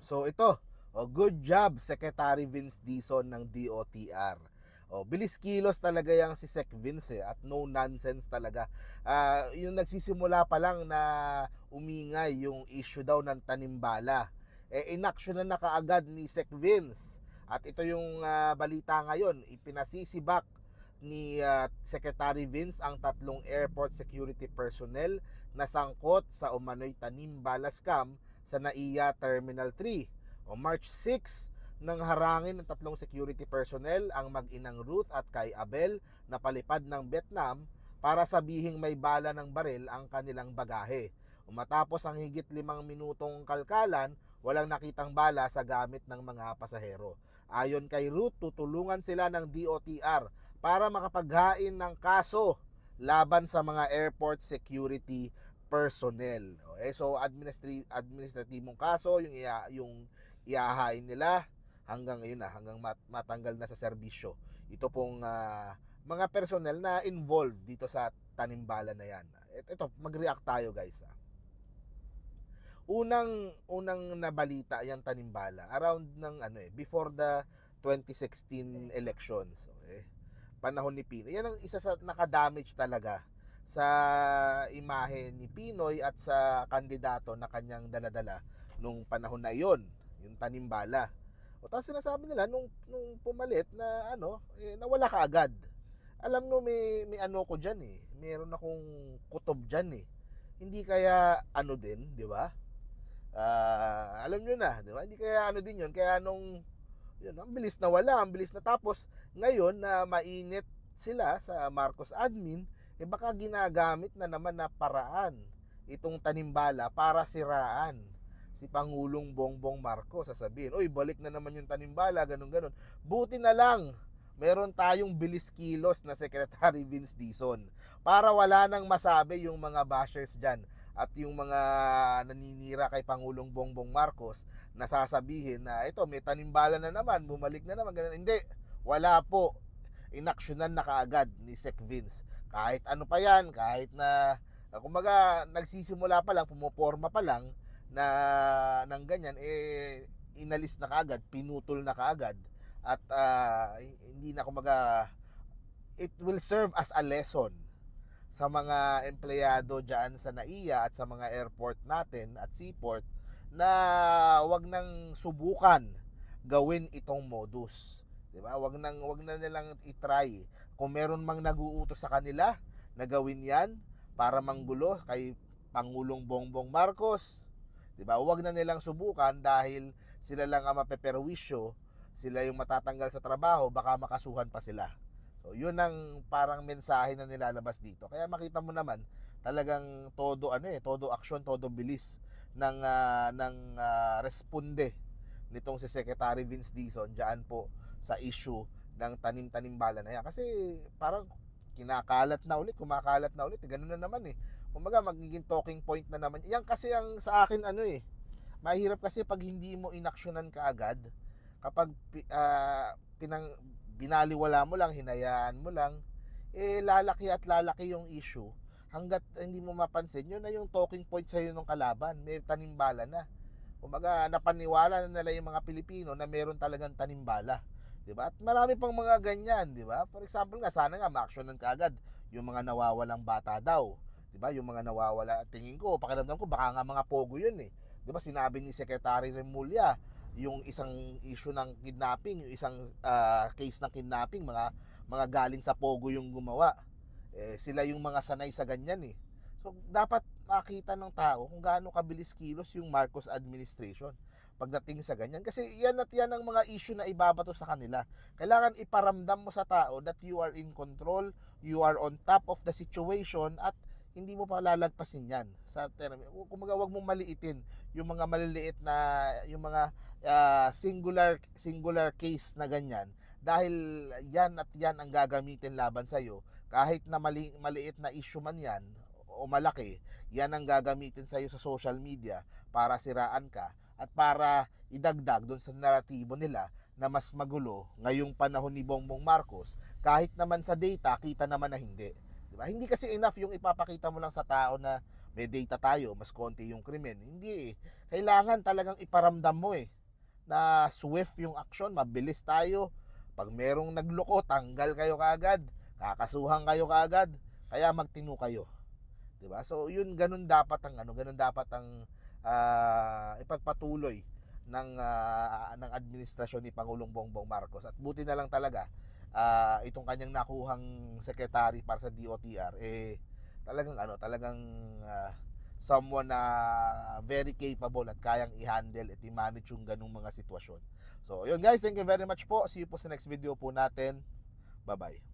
So ito, oh, good job Secretary Vince Dizon ng DOTR. Oh, bilis kilos talaga yang si Sec Vince eh, at no nonsense talaga. Ah, yung nagsisimula pa lang na umingay yung issue daw ng tanimbala. Eh inaction na nakaagad ni Sec Vince. At ito yung ah, balita ngayon, ipinasisibak ni ah, Secretary Vince ang tatlong airport security personnel na sangkot sa umano'y tanimbala scam sa NAIA Terminal 3. O March 6, nang harangin ng tatlong security personnel ang mag-inang Ruth at kay Abel na palipad ng Vietnam para sabihing may bala ng baril ang kanilang bagahe. Umatapos ang higit limang minutong kalkalan, walang nakitang bala sa gamit ng mga pasahero. Ayon kay Ruth, tutulungan sila ng DOTR para makapaghain ng kaso laban sa mga airport security personnel. Okay, so administri- administrativong kaso yung iya, yung iahain nila hanggang ngayon na hanggang mat- matanggal na sa serbisyo. Ito pong ah, mga personnel na involved dito sa tanimbala na yan. Ito, mag-react tayo guys. ah. Unang unang nabalita yung tanimbala around ng ano eh before the 2016 elections. Okay? Panahon ni Pinoy. Yan ang isa sa nakadamage talaga sa imahe ni Pinoy at sa kandidato na kanyang daladala nung panahon na iyon, yung tanimbala. O tapos sinasabi nila nung, nung pumalit na ano, eh, nawala ka agad. Alam no may may ano ko diyan eh. Meron akong kutob diyan eh. Hindi kaya ano din, di ba? Ah, alam nyo na, di ba? Hindi kaya ano din 'yon. Kaya nung yun, ang bilis na wala, ang bilis na tapos ngayon na mainit sila sa Marcos admin, eh baka ginagamit na naman na paraan itong tanimbala para siraan si Pangulong Bongbong Marcos sasabihin, oy balik na naman yung tanimbala, ganun ganon. Buti na lang, meron tayong bilis kilos na Secretary Vince Dizon para wala nang masabi yung mga bashers dyan at yung mga naninira kay Pangulong Bongbong Marcos na sasabihin na ito may tanimbala na naman, bumalik na naman, ganun. Hindi, wala po. Inaksyonan na kaagad ni Sec Vince. Kahit ano pa yan, kahit na kumbaga nagsisimula pa lang, pumuporma pa lang na ng ganyan eh inalis na kaagad, pinutol na kaagad at ah, hindi na kumaga it will serve as a lesson sa mga empleyado diyan sa NAIA at sa mga airport natin at seaport na wag nang subukan gawin itong modus. 'Di ba? Wag nang wag na nilang i-try. Kung meron mang naguutos sa kanila na gawin 'yan para manggulo kay Pangulong Bongbong Marcos, 'di ba? Huwag na nilang subukan dahil sila lang ang mapeperwisyo, sila yung matatanggal sa trabaho, baka makasuhan pa sila. So, 'yun ang parang mensahe na nilalabas dito. Kaya makita mo naman talagang todo ano eh, todo aksyon, todo bilis ng ah, ng ah, responde nitong si Secretary Vince Dizon diyan po sa issue ng tanim-tanim bala na yan. Kasi parang kinakalat na ulit, kumakalat na ulit. Ganun na naman eh. Kumbaga magiging talking point na naman. Yan kasi ang sa akin ano eh. Mahirap kasi pag hindi mo inaksyonan kaagad. Kapag ah, pinang binaliwala mo lang, hinayaan mo lang, eh lalaki at lalaki yung issue. Hanggat hindi mo mapansin, yun na yung talking point sa'yo ng kalaban. May tanimbala na. Kumbaga, napaniwala na nila yung mga Pilipino na meron talagang tanimbala. 'Di ba? At marami pang mga ganyan, 'di ba? For example nga, sana nga ma-actionan kaagad yung mga nawawalang bata daw. 'Di ba? Yung mga nawawala, tingin ko, pakiramdam ko baka nga mga pogo 'yun eh. 'Di ba? Sinabi ni Secretary Remulla yung isang issue ng kidnapping, yung isang ah, case ng kidnapping, mga mga galing sa pogo yung gumawa. Eh, sila yung mga sanay sa ganyan eh. So, dapat makita ng tao kung gaano kabilis kilos yung Marcos administration pagdating sa ganyan. Kasi yan at yan ang mga issue na ibabato sa kanila. Kailangan iparamdam mo sa tao that you are in control, you are on top of the situation at hindi mo pa lalagpasin yan sa term. Kumaga wag mong maliitin yung mga maliliit na yung mga ah, singular singular case na ganyan dahil yan at yan ang gagamitin laban sa iyo kahit na mali, maliit na issue man yan o malaki yan ang gagamitin sa iyo sa social media para siraan ka at para idagdag doon sa naratibo nila na mas magulo ngayong panahon ni Bongbong Marcos kahit naman sa data kita naman na hindi. 'Di Diba? Hindi kasi enough yung ipapakita mo lang sa tao na may data tayo, mas konti yung krimen. Hindi eh. Kailangan talagang iparamdam mo eh na swift yung action, mabilis tayo. Pag merong nagloko, tanggal kayo kaagad, kakasuhan kayo kaagad, kaya magtino kayo. 'Di ba? So, yun ganun dapat ang ano, ganun dapat ang ah, ipagpatuloy ng ah, ng administrasyon ni Pangulong Bongbong Marcos. At buti na lang talaga ah, itong kanyang nakuhang secretary para sa DOTR eh talagang ano, talagang ah, someone na very capable at kayang i-handle at i-manage yung ganung mga sitwasyon. So, yun guys, thank you very much po. See you po sa next video po natin. Bye-bye.